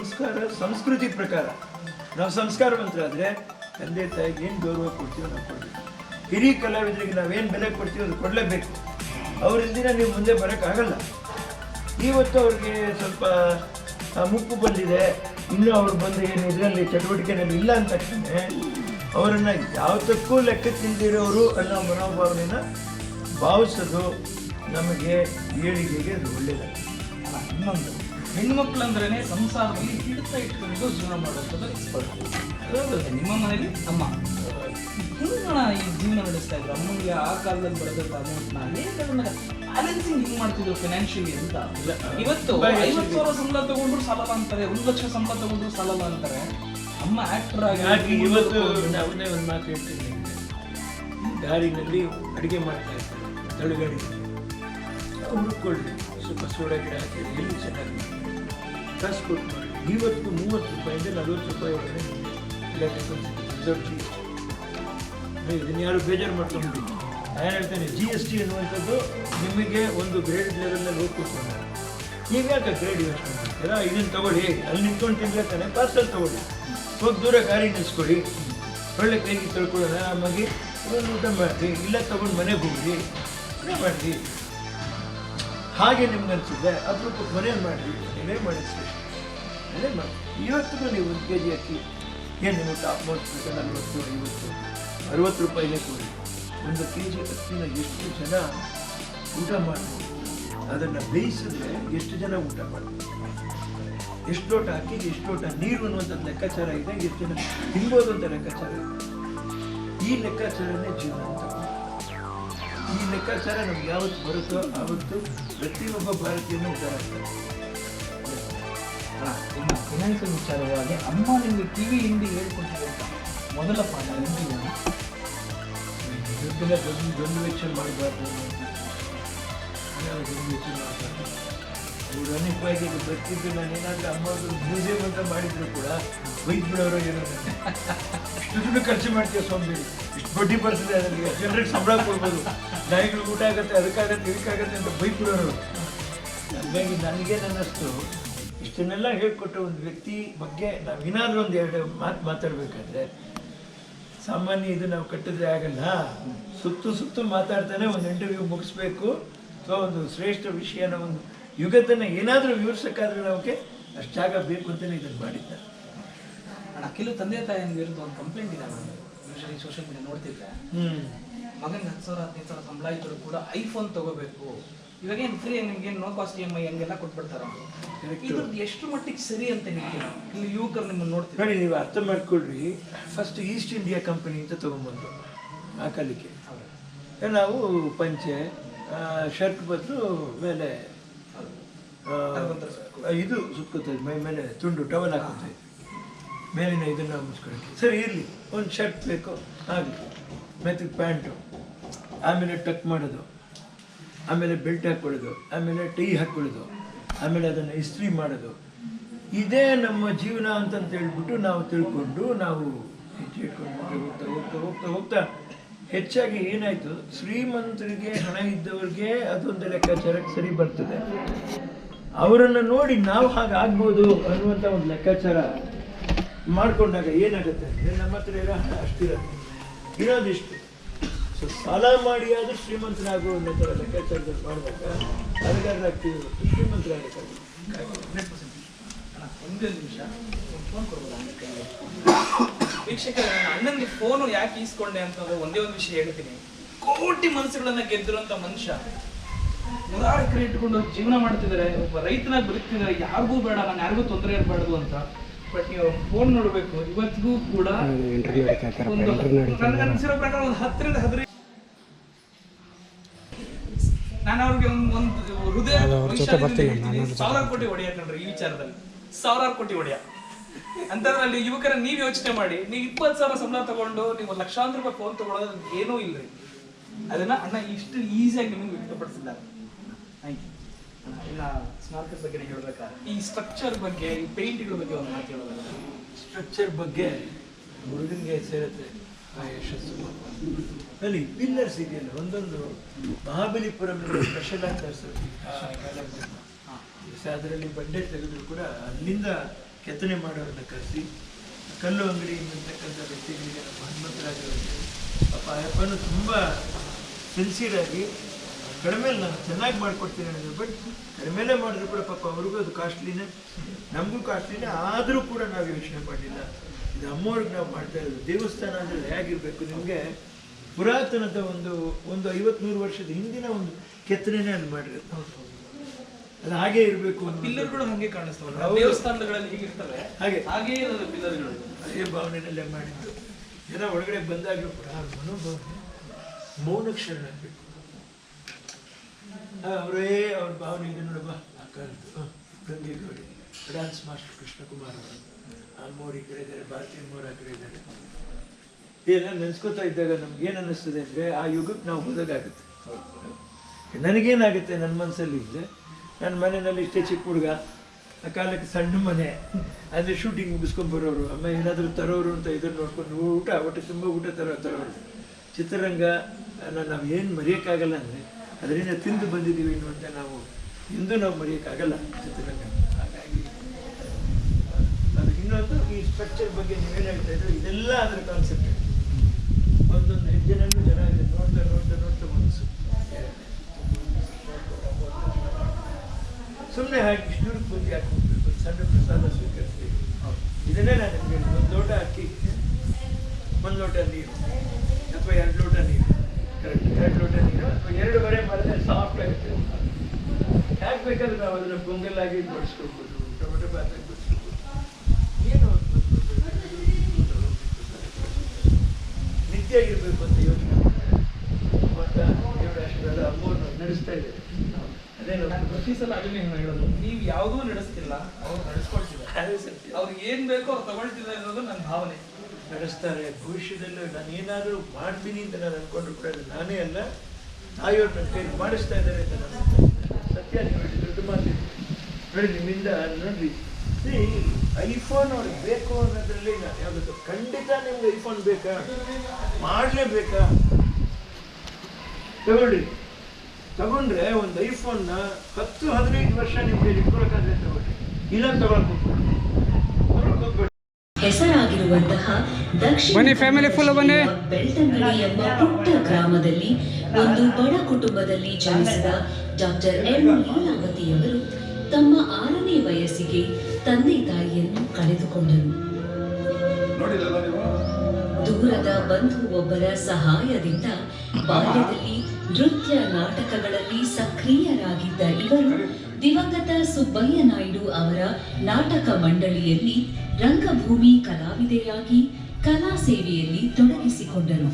ಸಂಸ್ಕಾರ ಸಂಸ್ಕೃತಿ ಪ್ರಕಾರ. ನಾವು ಸಂಸ್ಕಾರವಂತರಾದರೆ ತಂದೆ ತಾಯಿಗೆ ಏನು ಗೌರವ ಕೊಡ್ತೀವೋ ನಾವು ಕೊಡಬೇಕು ಹಿರಿಯ ಕಲಾವಿದರಿಗೆ ನಾವೇನು ಬೆಲೆ ಕೊಡ್ತೀವೋ ಅದು ಕೊಡಲೇಬೇಕು. ಅವರಿಂದಿನ ನೀವು ಮುಂದೆ ಬರೋಕ್ಕಾಗಲ್ಲ. ಇವತ್ತು ಅವ್ರಿಗೆ ಸ್ವಲ್ಪ ಮುಪ್ಪು ಬಂದಿದೆ. ಇನ್ನೂ ಅವ್ರು ಬಂದು ಏನು ಇದರಲ್ಲಿ ಚಟುವಟಿಕೆನಲ್ಲಿ ಇಲ್ಲ ಅಂತ ತಕ್ಷಣ ಅವರನ್ನು ಯಾವುದಕ್ಕೂ ಲೆಕ್ಕ ತಿಂದಿರೋರು ಅನ್ನೋ ಮನೋಭಾವನೆಯನ್ನು ಭಾವಿಸೋದು ನಮಗೆ ಏಳಿಗೆಗೆ ಅದು ಒಳ್ಳೆಯದಾಗಿದೆ ಅಲ್ಲ, ಇನ್ನೊಂದು. ಹೆಣ್ಮಕ್ಳು ಅಂದ್ರೇ ಸಂಸಾರದಲ್ಲಿ ಹಿಡಿತ ಇಟ್ಕೊಂಡು ಜೀವನ ಮಾಡುವಂಥದ್ದು ಎಕ್ಸ್ಪರ್ಟ್ ನಿಮ್ಮ ಮನೇಲಿ? ಅಮ್ಮ ಹಿಂಗಣ ಈ ಜೀವನ ನಡೆಸ್ತಾ ಇದ್ರು? ಅಮ್ಮನಿಗೆ ಆ ಕಾಲದಲ್ಲಿ ಬರೆದಂತ ಅಮೌಂಟ್ನ ಅದನ್ನ ಬ್ಯಾಲೆನ್ಸಿಂಗ್ ಹಿಂಗ್ ಮಾಡ್ತಿದ್ರು ಫಿನಾನ್ಷಿಯಲಿ ಅಂತ? ಇಲ್ಲ. ಇವತ್ತು ಐವತ್ತು ಸಾವಿರ ಸಂಬಳ ತಗೊಂಡ್ರು ಸಾಲಲ್ಲ ಅಂತಾರೆ ಒಂದು ಲಕ್ಷ ಸಂಬಳ ತಗೊಂಡ್ರು ಸಾಲ ಅಂತಾರೆ. ಅಮ್ಮ ಆಕ್ಟರ್ ಆಗಿ ಇವತ್ತು ನಾವನ್ನೇ ಒಂದು ಮಾತು ಹೇಳ್ತೀನಿ ದಾರಿನಲ್ಲಿ ಅಡುಗೆ ಮಾಡ್ತಾ ಇರ್ತಾರೆ ತಳುಗಾಡಿ ಹುಡುಕೊಳ್ಳಿ ಸ್ವಲ್ಪ ಸೋಡಾ ಗಿಡ ಹಾಕಿದ್ರೆ ಎಲ್ಲಿ ಚೆನ್ನಾಗಿ ಕಾಸು ಕೊಟ್ಟು ಮಾಡಿ ಇವತ್ತು ಮೂವತ್ತು ರೂಪಾಯಿಂದ ನಲ್ವತ್ತು ರೂಪಾಯಿ ಒಳಗಡೆ ರಿಸರ್ವ್ ಜಿ ಎಸ್ ಟಿ ಇದನ್ನು ಯಾರು ಬೇಜಾರು ಮಾಡ್ಕೊಂಡು ನಾನು ಹೇಳ್ತೇನೆ ಜಿ ಎಸ್ ಟಿ ಅನ್ನುವಂಥದ್ದು ನಿಮಗೆ ಒಂದು ಗ್ರೇಡ್ ಲೆವೆಲ್ನಲ್ಲಿ ಹೋಗ್ಕೊಡ್ತಾರೆ ನೀವು ಯಾಕೆ ಗ್ರೇಡ್ ಯೋಚನೆ ಮಾಡ್ತೀರಾ? ಇದನ್ನು ತಗೊಳ್ಳಿ. ಅಲ್ಲಿ ನಿಂತ್ಕೊಂಡು ತಿನ್ಬೇಕಾನೆ ಪಾರ್ಸಲ್ ತಗೊಳ್ಳಿ. ಹೋಗಿ ದೂರ ಗಾಡಿ ನಿಲ್ಸ್ಕೊಡಿ ಒಳ್ಳೆ ಕೈಗೆ ತೊಳ್ಕೊಳ್ಳೋಣ, ಆರಾಮಾಗಿ. ಊಟ ಮಾಡಿರಿ. ಇಲ್ಲ ತಗೊಂಡು ಮನೆಗೆ ಹೋಗ್ರಿ. ಊಟ ಮಾಡಿರಿ. ಹಾಗೆ ನಿಮ್ಗೆ ಅನಿಸಿದ್ರೆ ಅದ್ರ ಮನೇಲಿ ಮಾಡಿರಿ. ನೀವೇ ಮಾಡಿ ಸ್ಪೆಷಲ್ ಮಾಡಿ ಇವತ್ತಿಗೂ ನೀವು ಒಂದು ಕೆ ಜಿ ಅಕ್ಕಿ ಏನು ನೀವು ಟಾಪ್ ಮೂವತ್ತು ನಲ್ವತ್ತು ಐವತ್ತು ಅರವತ್ತು ರೂಪಾಯಿನೇ ಕೊಡಿ. ಒಂದು ಕೆ ಜಿ ಅಕ್ಕಿನ ಎಷ್ಟು ಜನ ಊಟ ಮಾಡ್ಬೋದು? ಅದನ್ನು ಬೇಯಿಸಿದ್ರೆ ಎಷ್ಟು ಜನ ಊಟ ಮಾಡ್ಬೋದು? ಎಷ್ಟು ಲೋಟ ಅಕ್ಕಿಗೆ ಎಷ್ಟು ಲೋಟ ನೀರು ಅನ್ನುವಂಥ ಲೆಕ್ಕಾಚಾರ ಇದೆ. ಎಷ್ಟು ಜನ ತಿನ್ಬೋದು ಅಂತ ಲೆಕ್ಕಾಚಾರ ಇದೆ. ಈ ಲೆಕ್ಕಾಚಾರನೇ ಜೀವನ ಅಂತ. ಲೆಕ್ಕಾಚಾರ ನಮ್ಗೆ ಯಾವತ್ತು ಬರುತ್ತೋ ಆವತ್ತು ಪ್ರತಿಯೊಬ್ಬ ಭಾರತೀಯನೂ ಉದ್ಧಾರ ಆಗ್ತಾರೆ ಇನ್ನು ಫೈನಾನ್ಸ್ ವಿಚಾರವಾಗಿ ಅಮ್ಮ ನಿಮಗೆ ಟಿವಿ ಹಿಂದಿ ಹೇಳ್ಕೊಟ್ಟಿದೆ ಅಂತ ಮೊದಲ ಪಾಠ ಹಿಂದಿನ ದುಡ್ಡಿನ ದೊಡ್ಡ ದೊಡ್ಡ ವೆಚ್ಚ ಮಾಡಬಾರ್ದು ವೆಚ್ಚ ಮಾಡಬಾರ್ದು? ಅವರು ಅನಿಪಾಯಿಗೆ ಬರ್ತಿದ್ದು ನಾನು ಏನಾದರೂ ಅಮ್ಮವ್ರದ್ದು ಮ್ಯೂಸಿಯಂ ಅಂತ ಮಾಡಿದ್ರು ಕೂಡ ಬೈದ್ ಬಿಡೋರು ಏನೋ. ಇಷ್ಟು ದುಡ್ಡು ಖರ್ಚು ಮಾಡ್ತೀವಿ ಸ್ವಾಮಿ? ಇಷ್ಟು ಬಡ್ಡಿ ಬರ್ತದೆ ಅದರಲ್ಲಿ ಜನರಿಗೆ ಸಂಬಳ ಕೊಡ್ಬೋದು. ನಾಯಿಗಳು ಊಟ ಆಗುತ್ತೆ, ಅದಕ್ಕಾಗತ್ತೆ, ಇದಕ್ಕಾಗತ್ತೆ ಅಂತ ಬೈ ಬಿಡೋರು ಹಾಗಾಗಿ ನನಗೆ ನನ್ನಷ್ಟು ಇಷ್ಟನ್ನೆಲ್ಲ ಹೇಳ್ಕೊಟ್ಟ ಒಂದು ವ್ಯಕ್ತಿ ಬಗ್ಗೆ ನಾವು ಏನಾದರೂ ಒಂದು ಎರಡು ಮಾತು ಮಾತಾಡಬೇಕಾದ್ರೆ, ಸಾಮಾನ್ಯ ಇದು ನಾವು ಕಟ್ಟಿದ್ರೆ ಆಗಲ್ಲ. ಸುತ್ತು ಸುತ್ತು ಮಾತಾಡ್ತಾನೆ ಒಂದು ಇಂಟರ್ವ್ಯೂ ಮುಗಿಸ್ಬೇಕು. ಅಥವಾ ಒಂದು ಶ್ರೇಷ್ಠ ವಿಷಯನ ಒಂದು ಯುಗದನ್ನು ಏನಾದರೂ ವಿವರಿಸೋಕ್ಕಾದ್ರೆ ನಮಗೆ ಅಷ್ಟು ಜಾಗ ಬೇಕು ಅಂತಲೇ ಇದನ್ನು ಮಾಡಿದ್ದಾರೆ. ಅಣ್ಣ ಕೆಲವು ತಂದೆ ತಾಯಿ ವಿರುದ್ಧ ಒಂದು ಕಂಪ್ಲೇಂಟ್ ಇದೆ ನಾನು ಯೂಶಲಿ ಸೋಷಿಯಲ್ ಮೀಡಿಯಾ ನೋಡ್ತಿದ್ದೆ ಹ್ಞೂ ಮಗನಿಗೆ ಹತ್ತು ಸಾವಿರ ಹದಿನೈದು ಸಾವಿರ ಸಂಬಳ ಇದ್ದರೂ ಕೂಡ ಐಫೋನ್ ತಗೋಬೇಕು. ಇವಾಗ ಏನು ಫ್ರೀ ನಿಮ್ಗೆ no cost E M I ಹಂಗೆಲ್ಲ ಕೊಟ್ಬಿಡ್ತಾರ ಇದ್ರದ್ದು ಎಷ್ಟು ಮಟ್ಟಿಗೆ ಸರಿ ಅಂತ ಹೇಳ್ತೀರಾ ಇಲ್ಲಿ ಯುವಕರು ನಿಮ್ಮನ್ನು ನೋಡ್ತೀವಿ ನೋಡಿ ನೀವು ಅರ್ಥ ಮಾಡ್ಕೊಳ್ರಿ. ಫಸ್ಟ್ ಈಸ್ಟ್ ಇಂಡಿಯಾ ಕಂಪನಿ ಅಂತ ತೊಗೊಂಬಂದು ಆ ಕಲಿಕೆ ನಾವು ಪಂಚೆ ಶರ್ಟ್ ಬದಲು ಮೇಲೆ ಇದು ಸುತ್ಕೋತಾ ಮೈ ಮೇಲೆ ತುಂಡು ಟವಲ್ ಹಾಕೋತಾ ಮೇಲಿನ ಇದನ್ನು ಮುಚ್ಕೊಳ್ಳೋಕ್ಕೆ. ಸರಿ, ಇರಲಿ. ಒಂದು ಶರ್ಟ್ ಬೇಕು ಆಗಲಿ ಮೆತ್ತಗೆ ಪ್ಯಾಂಟು. ಆಮೇಲೆ ಟಕ್ ಮಾಡೋದು. ಆಮೇಲೆ ಬೆಲ್ಟ್ ಹಾಕ್ಕೊಳ್ಳೋದು ಆಮೇಲೆ ಟೀ ಹಾಕ್ಕೊಳ್ಳೋದು ಆಮೇಲೆ ಅದನ್ನು ಇಸ್ತ್ರಿ ಮಾಡೋದು. ಇದೇ ನಮ್ಮ ಜೀವನ ಅಂತಂತ ಹೇಳ್ಬಿಟ್ಟು ನಾವು ತಿಳ್ಕೊಂಡು, ನಾವು ಹೆಜ್ಜೆ ಇಟ್ಕೊಂಡು ಹೋಗ್ತಾ ಹೋಗ್ತಾ ಹೋಗ್ತಾ ಹೋಗ್ತಾ ಹೆಚ್ಚಾಗಿ ಏನಾಯಿತು? ಶ್ರೀಮಂತರಿಗೆ, ಹಣ ಇದ್ದವ್ರಿಗೆ ಅದೊಂದು ಲೆಕ್ಕಾಚಾರಕ್ಕೆ ಸರಿ ಬರ್ತದೆ. ಅವರನ್ನು ನೋಡಿ ನಾವು ಹಾಗೆ ಆಗ್ಬೋದು ಅನ್ನುವಂಥ ಒಂದು ಲೆಕ್ಕಾಚಾರ ಮಾಡಿಕೊಂಡಾಗ ಏನಾಗುತ್ತೆ ಅಂದರೆ ನಮ್ಮ ಹತ್ರ ಇರೋ ಹಣ ಅಷ್ಟಿರುತ್ತೆ. ಇರೋದಿಷ್ಟು. ಸೊ ಸಾಲ ಮಾಡಿ ಆದರೂ ಶ್ರೀಮಂತರಾಗು ಅನ್ನೋ ಥರ ಲೆಕ್ಕಾಚಾರದಲ್ಲಿ ಮಾಡಿದಾಗ ಇವತ್ತು ಶ್ರೀಮಂತರಾಗಕ್ಕಾಗಲ್ಲ ಒಂದು ನಿಮಿಷ. ಫೋನ್ ವೀಕ್ಷಕರ ಅಣ್ಣನಿಗೆ ಫೋನು ಯಾಕೆ ಈಸ್ಕೊಂಡೆ ಅಂತಂದ್ರೆ ಒಂದೇ ಒಂದು ವಿಷಯ ಹೇಳ್ತೀನಿ. ಕೋಟಿ ಮನಸ್ಸುಗಳನ್ನ ಗೆದ್ದಿರುವಂತ ಮನುಷ್ಯ. ನೂರಾರು ಎಕರೆ ಇಟ್ಕೊಂಡು ಜೀವನ ಮಾಡ್ತಿದ್ದಾರೆ. ಒಬ್ಬ ರೈತನ ಬದುಕ್ತಿದ್ದಾರೆ. ಯಾರಿಗೂ ಬೇಡ ನಾನು ಯಾರಿಗೂ ತೊಂದರೆ ಇರಬಾರ್ದು ಅಂತ. ಬಟ್ ನೀವು ಫೋನ್ ನೋಡಬೇಕು. ಇವತ್ತಿಗೂ ಕೂಡ ನನಗೆ ಅನ್ಸಿರೋ ಪ್ರಕಾರ ಒಂದು ಹತ್ತರಿಂದ ಹದಿನೈದು ನಾನು ಅವ್ರಿಗೆ ಒಂದು ಹೃದಯ ಸಾವಿರಾರು ಕೋಟಿ ಹೊಡೆಯ ಕಣ್ರಿ ಈ ವಿಚಾರದಲ್ಲಿ. ಸಾವಿರಾರು ಕೋಟಿ ಹೊಡೆಯ. ಅಂತದ್ರಲ್ಲಿ ಯುವಕರ ನೀವ್ ಯೋಚನೆ ಮಾಡಿ. ನೀವು ಇಪ್ಪತ್ತು ಸಾವಿರ ಸಂಬಳ ತಗೊಂಡು ನೀವು ಲಕ್ಷಾಂತರ ರೂಪಾಯಿ ಫೋನ್ ತಗೊಳ್ಳೋದು ಏನೂ ಇಲ್ಲ ಅದನ್ನ ಅಣ್ಣ ಇಷ್ಟು ಈಸಿಯಾಗಿ ನಿಮಗೆ ವ್ಯಕ್ತಪಡಿಸಿದ್ದಾರೆ. ಇನ್ನ ಸ್ಮಾರಕದ ಬಗ್ಗೆ ಹೇಳ್ಬೇಕಾ? ಈ ಸ್ಟ್ರಕ್ಚರ್ ಬಗ್ಗೆ ಈ ಪೇಂಟ್ಗಳ ಬಗ್ಗೆ ಒಂದು ಮಾತು ಹೇಳೋದಲ್ಲ. ಸ್ಟ್ರಕ್ಚರ್ ಬಗ್ಗೆ ಹುಡುಗನಿಗೆ ಸೇರುತ್ತೆ ಆ ಯಶಸ್ಸು. ಅಲ್ಲಿ ಪಿಲ್ಲರ್ಸ್ ಇದೆಯಲ್ಲ ಒಂದೊಂದು ಮಹಾಬಲಿಪುರಂ ಸ್ಪೆಷಲ್ ಆಗಿ ತರಿಸಿ ಅದರಲ್ಲಿ ಬಂಡೆ ತೆಗೆದ್ರು ಕೂಡ ಅಲ್ಲಿಂದ ಕೆತ್ತನೆ ಮಾಡೋರನ್ನ ಕರೆಸಿ ಕಲ್ಲು ಅಂಗಡಿ ಅಂತಕ್ಕಂಥ ವ್ಯಕ್ತಿಗಳಿಗೆ ನಮ್ಮ ಅಪ್ಪ ಪಾಪ ಅಯ್ಯಪ್ಪನು ತುಂಬ ಸಿನ್ಸಿಯರಾಗಿ ಕಡಿಮೆ ನಾನು ಚೆನ್ನಾಗಿ ಮಾಡಿಕೊಡ್ತೀನಿ ಅನ್ನೋದು. ಬಟ್ ಕಡಿಮೆಲೆ ಮಾಡಿದ್ರು ಕೂಡ ಪಾಪ ಅವ್ರಿಗೂ ಅದು ಕಾಸ್ಟ್ಲಿನೇ ನಮಗೂ ಕಾಸ್ಟ್ಲಿನೇ ಆದರೂ ಕೂಡ ನಾವು ಯೋಚನೆ ಮಾಡಲಿಲ್ಲ. ಇದು ಅಮ್ಮವ್ರಿಗೆ ನಾವು ಮಾಡ್ತಾ ಇರೋದು. ದೇವಸ್ಥಾನ ಅಂದರೆ ಹೇಗಿರಬೇಕು ನಿಮಗೆ? ಪುರಾತನದ ಒಂದು ಒಂದು ಐವತ್ನೂರು ವರ್ಷದ ಹಿಂದಿನ ಒಂದು ಕೆತ್ತನೆನೇ ಅಲ್ಲಿ ಹೌದು ಅದು ಹಾಗೆ ಇರಬೇಕು ಅಂತ ಪಿಲ್ಲರ್ಗಳು ಹಾಗೆ ಕಾಣಿಸ್ತವೆ. ದೇವಸ್ಥಾನಗಳಲ್ಲಿ ಹೀಗಿರ್ತವೆ ಹಾಗೆ. ಹಾಗೇ ಪಿಲ್ಲರ್ಗಳು. ಅದೇ ಭಾವನೆಯಲ್ಲೇ ಮಾಡಿದ್ದು. ಜನ ಒಳಗಡೆ ಬಂದಾಗಲೂ ಕೂಡ ಮನೋಭಾವನೆ ಮೌನಕ್ಷರಣ ಶರಣಾಗಬೇಕು ಅವರೇ ಅವ್ರ ಭಾವನೆ ಇದೆ ನೋಡಬ್ಬ ಆ ಗಂಗೆ ಗಂಗೆಗೌಡಿ ಡ್ಯಾನ್ಸ್ ಮಾಸ್ಟರ್ ಕೃಷ್ಣಕುಮಾರ್ ಅವರು. ಅಮ್ಮೋರು ಈ ಕಡೆ ಇದ್ದಾರೆ, ಭಾರತೀಯ ಮೂರು ಆ ಕಡೆ ಇದ್ದಾರೆ. ಇದೆಲ್ಲ ನೆನೆಸ್ಕೋತಾ ಇದ್ದಾಗ ನಮ್ಗೆ ಏನು ಅನ್ನಿಸ್ತದೆ ಅಂದರೆ ಆ ಯುಗಕ್ಕೆ ನಾವು ಹೋದಾಗುತ್ತೆ ನನಗೇನಾಗುತ್ತೆ ನನ್ನ ಮನಸ್ಸಲ್ಲಿ ಇದ್ದರೆ ನನ್ನ ಮನೆಯಲ್ಲಿ ಇಷ್ಟೇ ಚಿಕ್ಕ ಹುಡುಗ, ಆ ಕಾಲಕ್ಕೆ ಸಣ್ಣ ಮನೆ ಅಂದರೆ ಶೂಟಿಂಗ್ ಮುಗಿಸ್ಕೊಂಡು ಬರೋರು, ಅಮ್ಮ ಏನಾದರೂ ತರೋರು ಅಂತ ಇದನ್ನು ನೋಡ್ಕೊಂಡು ಊಟ ಒಟ್ಟು ತುಂಬ ಊಟ ತರೋ ತರೋರು. ಚಿತ್ರರಂಗ ನಾವು ಏನು ಮರೆಯೋಕ್ಕಾಗಲ್ಲ ಅಂದರೆ ಅದರಿಂದ ತಿಂದು ಬಂದಿದ್ದೀವಿ ಅನ್ನುವಂಥ ನಾವು ಇಂದು ನಾವು ಮರೆಯೋಕ್ಕಾಗಲ್ಲ ಚಿತ್ರರಂಗ. ಹಾಗಾಗಿ, ಅದು ಇನ್ನೊಂದು ಈ ಸ್ಟ್ರಕ್ಚರ್ ಬಗ್ಗೆ ನೀವೇನು ಹೇಳ್ತಾ ಇದ್ರೆ ಇದೆಲ್ಲ ಅದರ ಕಾನ್ಸೆಪ್ಟ್ ಒಂದೊಂದು ಹೆಜ್ಜೆನಲ್ಲೂ ಜನ ಇದೆ ನೋಡ್ತಾ ನೋಡ್ತಾ ನೋಡ್ತಾ ಮನಸ್ಸು. ಸುಮ್ಮನೆ ಹಾಕಿ ಇಷ್ಟೂರಿಗೆ ಪೂರ್ತಿ ಹಾಕಿ ಸಣ್ಣ ಪ್ರಸಾದ ಸ್ವೀಕರಿಸ್ತೀವಿ. ಇದನ್ನೇ ನಾನು ಒಂದು ಲೋಟ ಅಕ್ಕಿ ಒಂದು ಲೋಟ ನೀರು, ಅಥವಾ ಎರಡು ಲೋಟ ನೀರು. ಎರಡು ಲೋಟ ನೀರು ಸಾಫ್ಟ್ ಯಾಕೆ ಬೇಕಾದ್ರೆ ನಿತ್ಯ ಆಗಿರಬೇಕು ಅಂತ ಯೋಚನೆ ನಡೆಸ್ತಾ ಅದೇ ನಾನು ಪ್ರತಿ ಸಲ ಅದನ್ನೇ ನೀವು ಯಾವುದೂ ನಡೆಸ್ತಿಲ್ಲ ಅವ್ರು ನಡೆಸ್ಕೊಳ್ತಿದ್ದಾರೆ ಅವ್ರಿಗೆ ಏನ್ ಬೇಕೋ ಅವ್ರು ತಗೊಳ್ತಿದ್ದಾರೆ ಅನ್ನೋದು ನನ್ನ ಭಾವನೆ ನಡೆಸ್ತಾರೆ. ಭವಿಷ್ಯದಲ್ಲೂ ನಾನು ಏನಾದರೂ ಮಾಡ್ತೀನಿ ಅಂತ ನಾನು ಅಂದ್ಕೊಂಡ್ರು ಕೂಡ ನಾನೇ ಅಲ್ಲ. ತಾಯಿಯವ್ರು ನನ್ನ ಕೈಲಿ ಮಾಡಿಸ್ತಾ ಇದ್ದಾರೆ ಅಂತ ನಾನು. ಸತ್ಯ ಹೇಳಿ ದೊಡ್ಡ ಮಾತು ನೋಡಿ, ನಿಮ್ಮಿಂದ ನೋಡ್ರಿ. ಐಫೋನ್ ಅವ್ರಿಗೆ ಬೇಕು ಅನ್ನೋದ್ರಲ್ಲಿ ನಾನು ಯಾವುದು ಖಂಡಿತ ನಿಮ್ಗೆ ಐಫೋನ್ ಬೇಕಾ? ಮಾಡಲೇಬೇಕಾ? ತಗೊಳ್ಳಿ. ತಗೊಂಡ್ರೆ ಒಂದು ಐಫೋನ್ನ ಹತ್ತು, ಹದಿನೈದು ವರ್ಷ ನಿಮ್ಗೆ ಇಟ್ಕೊಳಕ್ಕಾದ್ರೆ ತಗೊಳ್ಳಿ. ಇಲ್ಲ ಹೋಗ್ಬೇಡಿ ಹೆಸರಾಗಿರುವಂತಹ ದಕ್ಷಿಣ. ಬೆಳ್ತಂಗಡಿ ಎಂಬ ಪುಟ್ಟ ಗ್ರಾಮದಲ್ಲಿ ಒಂದು ಬಡ ಕುಟುಂಬದಲ್ಲಿ ಜನಿಸಿದ ಡಾಕ್ಟರ್ ಎಂ ಲೀಲಾವತಿಯವರು ತಮ್ಮ ಆರನೇ ವಯಸ್ಸಿಗೆ ತಂದೆ ತಾಯಿಯನ್ನು ಕಳೆದುಕೊಂಡರು. ದೂರದ ಬಂಧು ಒಬ್ಬರ ಸಹಾಯದಿಂದ ಬಾಲ್ಯದಲ್ಲಿ ನೃತ್ಯ ನಾಟಕಗಳಲ್ಲಿ ಸಕ್ರಿಯರಾಗಿದ್ದ ಇವರು ದಿವಂಗತ ಸುಬ್ಬಯ್ಯ ನಾಯ್ಡು ಅವರ ನಾಟಕ ಮಂಡಳಿಯಲ್ಲಿ ರಂಗಭೂಮಿ ಕಲಾವಿದೆಯಾಗಿ ಕಲಾ ಸೇವೆಯಲ್ಲಿ ತೊಡಗಿಸಿಕೊಂಡರು.